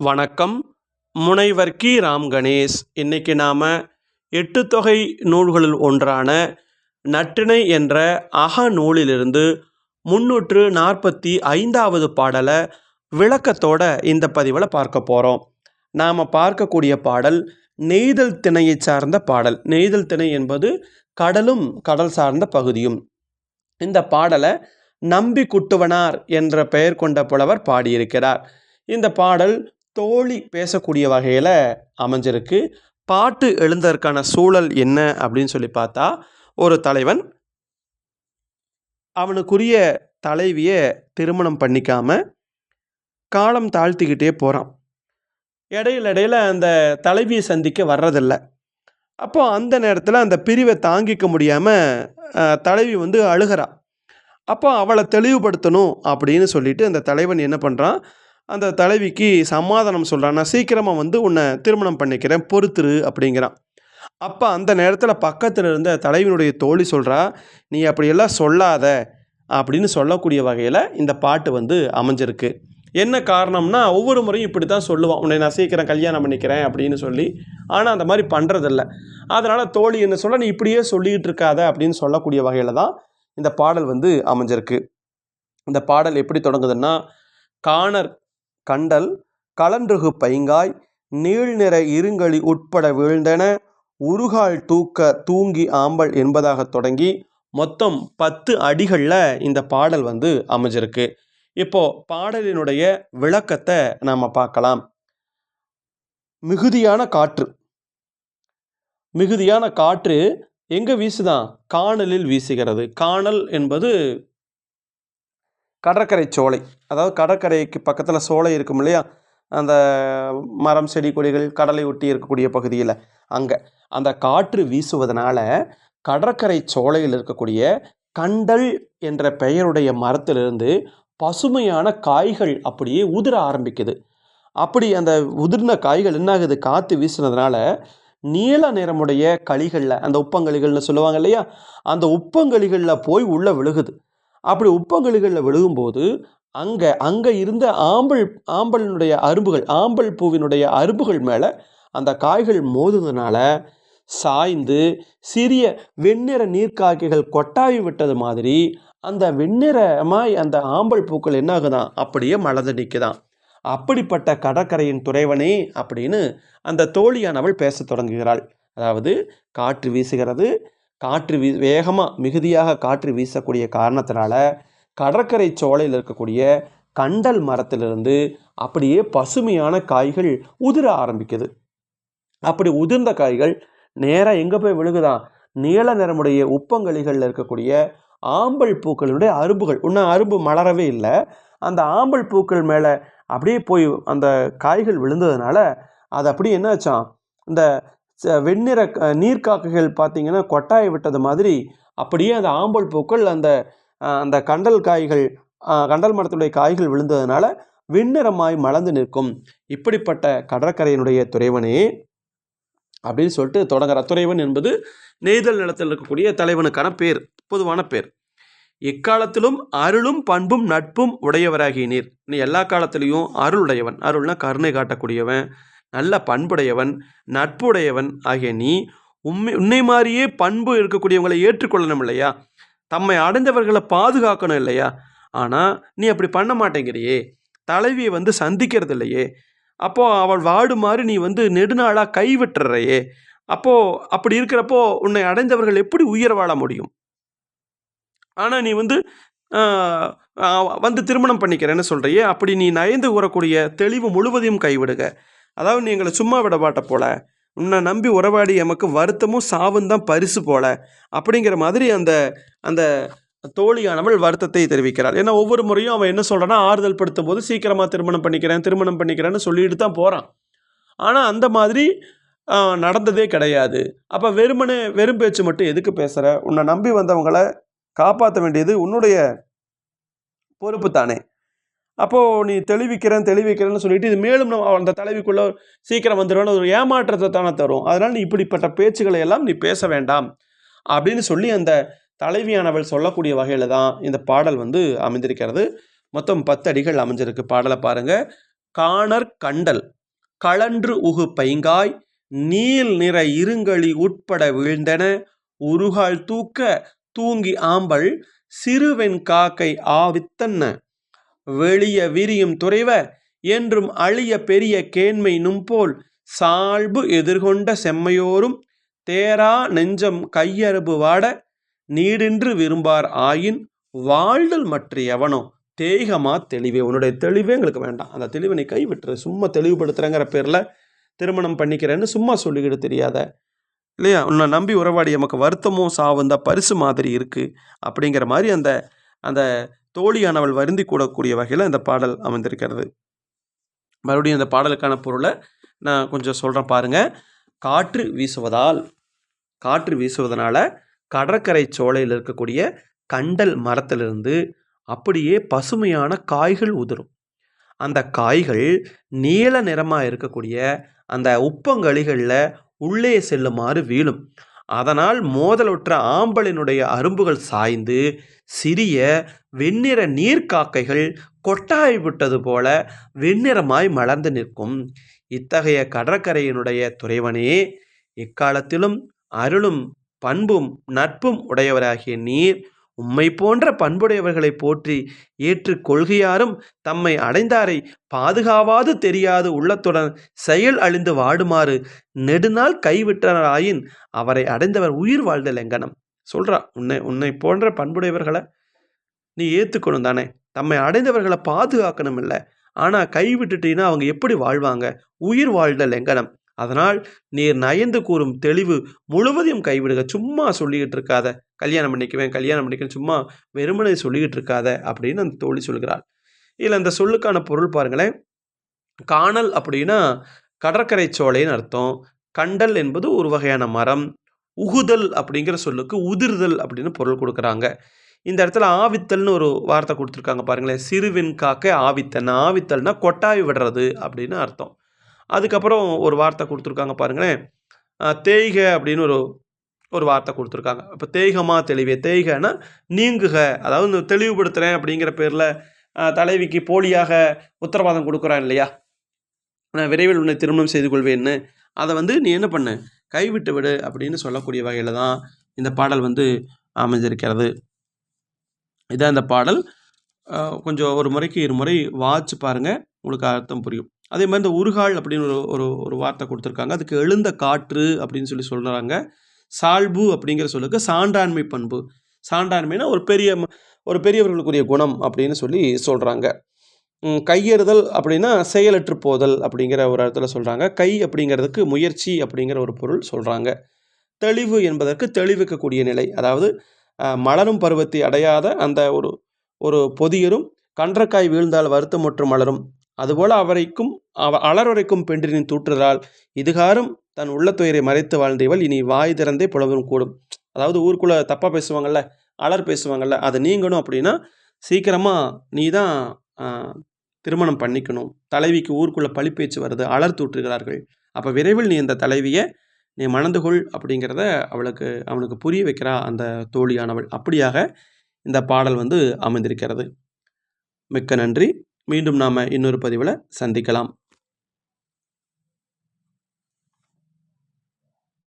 வணக்கம். முனைவர் கி. ராம் கணேஷ். இன்னைக்கு நாம் எட்டு தொகை நூல்களில் ஒன்றான நற்றிணை என்ற அக நூலிலிருந்து முன்னூற்று நாற்பத்தி ஐந்தாவது பாடலை விளக்கத்தோட இந்த பதிவில் பார்க்க போகிறோம் நாம் பார்க்கக்கூடிய பாடல் நெய்தல் திணையை சார்ந்த பாடல். நெய்தல் திணை என்பது கடலும் கடல் சார்ந்த பகுதியும். இந்த பாடலை நம்பி குட்டுவனார் என்ற பெயர் கொண்ட புலவர் பாடியிருக்கிறார். இந்த பாடல் தோழி பேசக்கூடிய வகையில் அமைஞ்சிருக்கு. பாட்டு எழுந்ததற்கான சூழல் என்ன அப்படின்னு சொல்லி பார்த்தா ஒரு தலைவன் அவனுக்குரிய தலைவியை திருமணம் பண்ணிக்காம காலம் தாழ்த்திக்கிட்டே போகிறான் இடையில இடையில அந்த தலைவியை சந்திக்க வர்றதில்ல. அப்போ அந்த நேரத்தில் அந்த பிரிவை தாங்கிக்க முடியாமல் தலைவி வந்து அழுகிறா. அப்போ அவளை தெளிவுபடுத்தணும் அப்படின்னு சொல்லிட்டு அந்த தலைவன் என்ன பண்ணுறான் அந்த தலைவிக்கு சமாதானம் சொல்கிறான் நான் சீக்கிரமாக வந்து உன்னை திருமணம் பண்ணிக்கிறேன் பொறுத்துரு அப்படிங்கிறான். அப்போ அந்த நேரத்தில் பக்கத்தில் இருந்த தலைவினுடைய தோழி சொல்கிறா நீ அப்படியெல்லாம் சொல்லாத அப்படின்னு சொல்லக்கூடிய வகையில் இந்த பாட்டு வந்து அமைஞ்சிருக்கு. என்ன காரணம்னா ஒவ்வொரு முறையும் இப்படி தான் சொல்லுவான் உன்னை நான் சீக்கிரம் கல்யாணம் பண்ணிக்கிறேன் அப்படின்னு சொல்லி. ஆனால் அந்த மாதிரி பண்ணுறதில்ல அதனால் தோழி என்ன சொல்ல நீ இப்படியே சொல்லிக்கிட்டு இருக்காத அப்படின்னு சொல்லக்கூடிய வகையில் தான் இந்த பாடல் வந்து அமைஞ்சிருக்கு. இந்த பாடல் எப்படி தொடங்குதுன்னா காணர் கண்டல் கலன்றுகு பைங்காய் நீள்நிற இருங்கலி உட்பட வீழ்ந்தன உருகால் தூக்க தூங்கி ஆம்பல் என்பதாக தொடங்கி மொத்தம் பத்து அடிகளில் இந்த பாடல் வந்து அமைஞ்சிருக்கு. இப்போ பாடலினுடைய விளக்கத்தை நாம் பார்க்கலாம். மிகுதியான காற்று. மிகுதியான காற்று எங்கே வீசுதான்? காணலில் வீசுகிறது. காணல் என்பது கடற்கரை சோலை. அதாவது கடற்கரைக்கு பக்கத்தில் சோலை இருக்கும் இல்லையா? அந்த மரம் செடி கொடிகள் கடலை ஒட்டி இருக்கக்கூடிய பகுதியில். அங்கே. அந்த காற்று வீசுவதனால கடற்கரை சோலையில் இருக்கக்கூடிய கண்டல் என்ற பெயருடைய மரத்திலிருந்து பசுமையான காய்கள் அப்படியே உதிர ஆரம்பிக்குது. அப்படி அந்த உதிர்ந்த காய்கள் என்ன ஆகுது காற்று வீசுனதுனால நீல நிறமுடைய களிகளில் அந்த உப்பங்களிகள்னு சொல்லுவாங்க இல்லையா? அந்த உப்பங்களிகளில் போய் உள்ளே விழுகுது. அப்படி உப்பங்களிகளில் விழுகும்போது அங்கே அங்கே இருந்த ஆம்பல் ஆம்பலினுடைய அரும்புகள் ஆம்பல் பூவினுடைய அரும்புகள் மேலே அந்த காய்கள் மோதுனதுனால சாய்ந்து சிறிய வெண்ணிற நீர்க்காக்கைகள் கொட்டாவி விட்டது மாதிரி அந்த வெண்ணிறமாய் அந்த ஆம்பல் பூக்கள் என்ன ஆகுதான் அப்படியே மலர்ந்து நிற்குதான் அப்படிப்பட்ட கடற்கரையின் துறைவனே அப்படின்னு அந்த தோழியானவள் பேசத் தொடங்குகிறாள். அதாவது காற்று வீசுகிறது காற்று வீ வேகமாக மிகுதியாக காற்று வீசக்கூடிய காரணத்தினால கடற்கரை சோலையில் இருக்கக்கூடிய கண்டல் மரத்திலிருந்து அப்படியே பசுமையான காய்கள் உதிர ஆரம்பிக்குது. அப்படி உதிர்ந்த காய்கள் நேராக எங்கே போய் விழுகுதான்? நீல நிறமுடைய உப்பங்களிகளில் இருக்கக்கூடிய ஆம்பல் பூக்களுடைய அரும்புகள். இன்னும் அரும்பு மலரவே இல்லை. அந்த ஆம்பல் பூக்கள் மேலே அப்படியே போய் அந்த காய்கள் விழுந்ததுனால அது அப்படியே என்ன ஆச்சான் இந்த வெண்ணிற நீர்க்காக்கைகள் பார்த்திங்கன்னா கொட்டாயை விட்டது மாதிரி அப்படியே அந்த ஆம்பல் பூக்கள் அந்த அந்த கண்டல் காய்கள் கண்டல் மரத்துடைய காய்கள் விழுந்ததுனால வெண்ணிறமாய் மலர்ந்து நிற்கும். இப்படிப்பட்ட கடற்கரையினுடைய துறைவனே அப்படின்னு சொல்லிட்டு தொடங்குற துறைவன் என்பது நெய்தல் நிலத்தில் இருக்கக்கூடிய தலைவனுக்கான பேர் பொதுவான பேர். எக்காலத்திலும் அருளும் பண்பும் நட்பும் உடையவராகிய நீர் நீ எல்லா காலத்திலையும் அருள் உடையவன் அருள்னா கருணை காட்டக்கூடியவன். நல்ல பண்புடையவன் நட்புடையவன் ஆகிய நீ உண்மை உன்னை மாதிரியே பண்பு இருக்கக்கூடியவங்களை ஏற்றுக்கொள்ளணும் இல்லையா? தம்மை அடைந்தவர்களை பாதுகாக்கணும் இல்லையா? ஆனால் நீ அப்படி பண்ண மாட்டேங்கிறியே. தலைவியை வந்து சந்திக்கிறது இல்லையே. அப்போது அவள் வாடுமாறு நீ வந்து நெடுநாளாக கைவிட்டுறையே அப்போது அப்படி இருக்கிறப்போ உன்னை அடைந்தவர்கள் எப்படி உயிர் வாழ முடியும்? ஆனால் நீ வந்து வந்து திருமணம் பண்ணிக்கிறேன்னு சொல்கிறியே அப்படி நீ நயந்து கூறக்கூடிய தெளிவு முழுவதையும் கைவிடுக. அதாவது நீ எங்களை சும்மா விட மாட்ட போல. உன்னை நம்பி உறவாடி எமக்கு வருத்தமும் சாவும் தான் பரிசு போல. அப்படிங்கிற மாதிரி அந்த அந்த தோழியானவள் வருத்தத்தை தெரிவிக்கிறாள். ஏன்னா ஒவ்வொரு முறையும் அவன் என்ன சொல்கிறான்னா ஆறுதல் படுத்தும் போது சீக்கிரமாக திருமணம் பண்ணிக்கிறேன் திருமணம் பண்ணிக்கிறேன்னு சொல்லிட்டு தான் போகிறான் ஆனால் அந்த மாதிரி நடந்ததே கிடையாது. அப்போ வெறுமனே வெறும் பேச்சு மட்டும் எதுக்கு பேசுகிற உன்னை நம்பி வந்தவங்களை காப்பாற்ற வேண்டியது உன்னுடைய பொறுப்பு தானே. அப்போது நீ தெளிவிக்கிறேன் தெளிவிக்கிறேன்னு சொல்லிட்டு இது மேலும் நம்ம அந்த தலைவிக்குள்ளே சீக்கிரம் வந்துடுவேன்னு ஒரு ஏமாற்றத்தை தானே தரும். அதனால் நீ இப்படிப்பட்ட பேச்சுக்களை எல்லாம் நீ பேச வேண்டாம் அப்படின்னு சொல்லி அந்த தலைவியானவள் சொல்லக்கூடிய வகையில் தான் இந்த பாடல் வந்து அமைந்திருக்கிறது. மொத்தம் பத்து அடிகள் அமைஞ்சிருக்கு பாடலை பாருங்கள் காணர் கண்டல் களன்று உகு பைங்காய் நீல் நிற இருங்கழி உட்பட வீழ்ந்தன உருகால் தூக்க தூங்கி ஆம்பல் சிறுவெண் காக்கை ஆவித்தன்ன வெளிய விரியும் துறைவ என்றும் அழிய பெரிய கேண்மை நும்போல் சால்பு எதிர்கொண்ட செம்மையோரும் தேரா நெஞ்சம் கையறுபு வாட நீடின்று விரும்பார் ஆயின் வாழ்தல் மற்ற எவனோ. தேகமா தெளிவே. உன்னுடைய தெளிவே எங்களுக்கு வேண்டாம். அந்த தெளிவை நீ கைவிட்டுரு. சும்மா தெளிவுபடுத்துறேங்கிற பேரில் திருமணம் பண்ணிக்கிறேன்னு சும்மா சொல்லிக்கிட்டு தெரியாத. இல்லையா? உன்னை நம்பி உறவாடி நமக்கு வருத்தமும் சாவும் தான் பரிசு மாதிரி இருக்குது அப்படிங்கிற மாதிரி அந்த அந்த தோழியானவள் வருந்தி கூடக்கூடிய வகையில் இந்த பாடல் அமைந்திருக்கிறது. மறுபடியும் இந்த பாடலுக்கான பொருளை நான் கொஞ்சம் சொல்கிறேன் பாருங்கள் காற்று வீசுவதால் காற்று வீசுவதனால கடற்கரை சோலையில் இருக்கக்கூடிய கண்டல் மரத்திலிருந்து அப்படியே பசுமையான காய்கள் உதிரும். அந்த காய்கள் நீல நிறமாக இருக்கக்கூடிய அந்த உப்பங்கழிகளில் உள்ளே செல்லுமாறு வீழும். அதனால் மோதலுற்ற ஆம்பலினுடைய அரும்புகள் சாய்ந்து சிறிய வெண்ணிற நீர்க்காக்கைகள் கொட்டாய் விட்டது போல வெண்ணிறமாய் மலர்ந்து நிற்கும். இத்தகைய கடற்கரையினுடைய துறைவனே இக்காலத்திலும் அருளும் பண்பும் நட்பும் உடையவராகிய நீர் உம்மை போன்ற பண்புடையவர்களை போற்றி ஏற்று கொள்கையாரும் தம்மை அடைந்தாரை பாதுகாவாது தெரியாது உள்ளத்துடன் செயல் அழிந்து வாடுமாறு நெடுநாள் கைவிட்டராயின் அவரை அடைந்தவர் உயிர் வாழ்தல் எங்கனம் சொல்றா உன்னை உன்னை போன்ற பண்புடையவர்களை நீ ஏற்றுக்கணும் தானே. தம்மை அடைந்தவர்களை பாதுகாக்கணும் இல்லை ஆனால் கைவிட்டுட்டீங்கன்னா அவங்க எப்படி வாழ்வாங்க? உயிர் வாழ்தல் எங்கனம் அதனால் நீர் நயந்து கூறும் தெளிவு முழுவதையும் கைவிடுக. சும்மா சொல்லிக்கிட்டு இருக்காத. கல்யாணம் பண்ணிக்குவேன் கல்யாணம் பண்ணிக்குவேன் சும்மா வெறுமனை சொல்லிக்கிட்டு இருக்காத அப்படின்னு அந்த தோழி சொல்கிறாள். இதில் அந்த சொல்லுக்கான பொருள் பாருங்களேன். காணல் அப்படின்னா கடற்கரை சோலைன்னு அர்த்தம். கண்டல் என்பது ஒரு வகையான மரம். உகுதல் அப்படிங்கிற சொல்லுக்கு உதிர்தல் அப்படின்னு பொருள் கொடுக்குறாங்க. இந்த இடத்துல ஆவித்தல்னு ஒரு வார்த்தை கொடுத்துருக்காங்க பாருங்களேன். சிறுவின் காக்க ஆவித்தன் ஆவித்தல்னா கொட்டாய் விடுறது அப்படின்னு அர்த்தம். அதுக்கப்புறம் ஒரு வார்த்தை கொடுத்துருக்காங்க பாருங்களேன். தேய்க அப்படின்னு ஒரு ஒரு வார்த்தை கொடுத்துருக்காங்க. இப்போ தேய்கமா தெளிவே தேய்கன்னா நீங்குக. அதாவது இந்த தெளிவுபடுத்துகிறேன் அப்படிங்கிற பேரில் தலைவிக்கு போலியாக உத்தரவாதம் கொடுக்குறான் இல்லையா? நான் விரைவில் உன்னை திருமணம் செய்து கொள்வேன்னு. அதை வந்து நீ என்ன பண்ணு? கைவிட்டு விடு அப்படின்னு சொல்லக்கூடிய வகையில் தான் இந்த பாடல் வந்து அமைஞ்சிருக்கிறது. இதான் இந்த பாடல். கொஞ்சம் ஒரு முறைக்கு இரு முறை வாட்ச் பாருங்கள் உங்களுக்கு அர்த்தம் புரியும். அதே மாதிரி இந்த உருகால் அப்படின்னு ஒரு ஒரு ஒரு வார்த்தை கொடுத்துருக்காங்க. அதுக்கு எழுந்த காற்று அப்படின்னு சொல்லி சொல்கிறாங்க சால்பு அப்படிங்கிற சொல்லுக்கு சான்றாண்மை பண்பு. சான்றாண்மைனா ஒரு பெரிய ஒரு பெரியவர்களுக்குரிய குணம் அப்படின்னு சொல்லி சொல்கிறாங்க கையெறுதல் அப்படின்னா செயலற்று போதல் அப்படிங்கிற ஒரு இடத்துல சொல்கிறாங்க கை அப்படிங்கிறதுக்கு முயற்சி அப்படிங்கிற ஒரு பொருள் சொல்கிறாங்க தெளிவு என்பதற்கு தெளிவிக்கக்கூடிய நிலை. அதாவது மலரும் பருவத்தை அடையாத அந்த ஒரு ஒரு பொதியரும் கன்றக்காய் வீழ்ந்தால் வருத்தமுற்று மலரும். அதுபோல அவரைக்கும் அவ அலர்வரைக்கும் பெண்டினின் தூற்றுதலால் இதுகாரும் தன் உள்ளத்துயரை மறைத்து வாழ்ந்தவள். இனி வாய் திறந்தே புலவரும் கூடும். அதாவது ஊருக்குள்ளே தப்பாக பேசுவாங்கள்ல அலர் பேசுவாங்கள்ல அதை நீங்கணும் அப்படின்னா சீக்கிரமாக நீ தான் திருமணம் பண்ணிக்கணும். தலைவிக்கு ஊருக்குள்ளே பழிப்பேச்சு வருது அலர் தூற்றுகிறார்கள். அப்போ விரைவில் நீ இந்த தலைவியை நீ மணந்து கொள் அப்படிங்கிறத அவளுக்கு அவனுக்கு புரிய வைக்கிறா அந்த தோழியானவள். அப்படியாக இந்த பாடல் வந்து அமைந்திருக்கிறது. மிக்க நன்றி. மீண்டும் நாம் இன்னொரு பதிவில் சந்திக்கலாம்.